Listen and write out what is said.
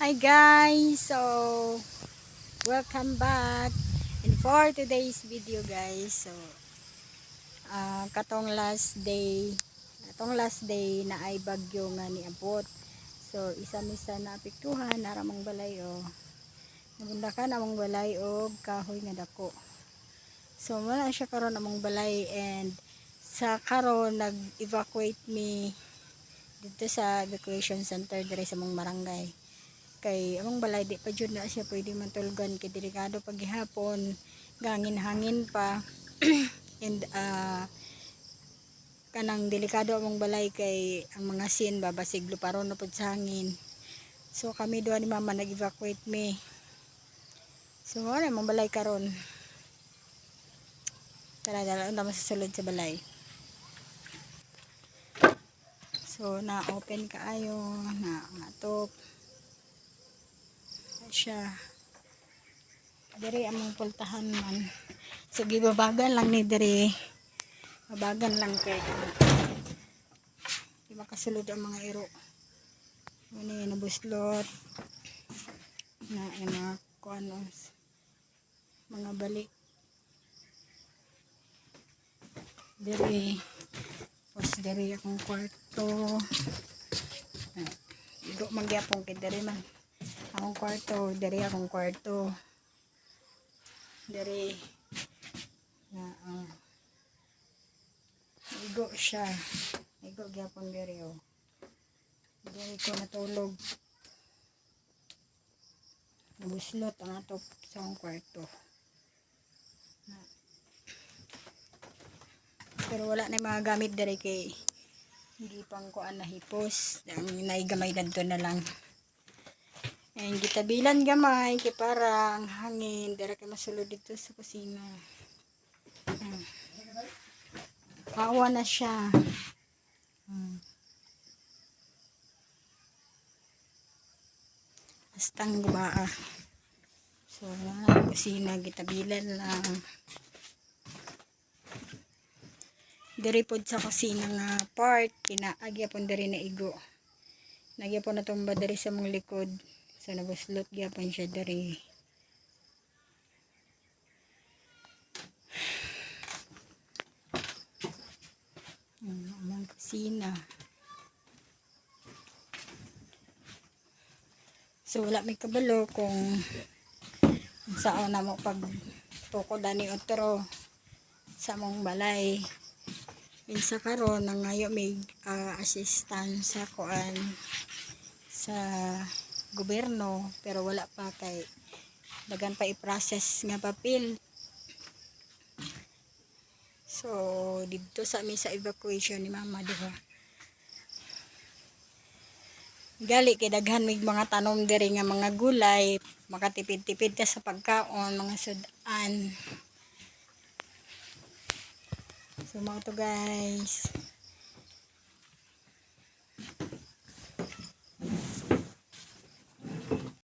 Hi guys! So, welcome back. And for today's video guys, so, ah, katong last day, katong last day na ay bagyo nga ni Abot. So, isa-misa na apektuhan, naramang balay o. Nabunda ka namang balay o kahoy nga dako. So, wala siya karon among balay and sa karon nag-evacuate me dito sa evacuation center dire sa mong barangay kay among balay di pa jud na siya pwede mantulgan kay delikado pag gihapon gangin hangin pa. And ah, kanang delikado among balay kay ang mga sin babasig luparon na pud sa hangin. So kami duha ni mama nag-evacuate me. So wala among balay karon tara dala naman sa sulod sa balay. So, na-open kaayo, na natop. Siya. Diri among pultahan man. So, gibabagan lang ni diri. Babagan lang kay Di makasulod ang mga iro. Ano yun, nabuslot. Na, yung mga kuanos. Mga balik. Diri. Tapos diri akong kwarto. Igo magyapong kay diri man. Akong kwarto, diri akong kwarto. Diri na uh, igo siya. Igo gyapon diri oh. Diri ko natulog. Nabuslot ang ato sa akong kwarto. pero wala na mga gamit dere kay hindi pang kuan na hipos ang naigamay dadto na lang and gitabilan gamay kay parang hangin. Dere kay masulod dito sa kusina. Hmm. na siya. Hmm. astang gubaa. So na kusina gitabilan lang. Diri pod sa kusina nga part kinaagya pon diri na igo. Nagya po natumba diri sa mong likod so nabuslot gyapon siya diri ang kusina. So wala may kabalo kung saan na mo pag tukod ani otro sa mong balay. Minsa karon na ngayo may ah, assistant sa kuan sa gobyerno pero wala pa kay dagan pa i-process nga papel. So dito sa mi sa evacuation ni mama diha. Gali kay daghan mig mga tanom diri nga mga gulay, makatipid-tipid ka sa pagkaon, mga sudan. So mga to guys.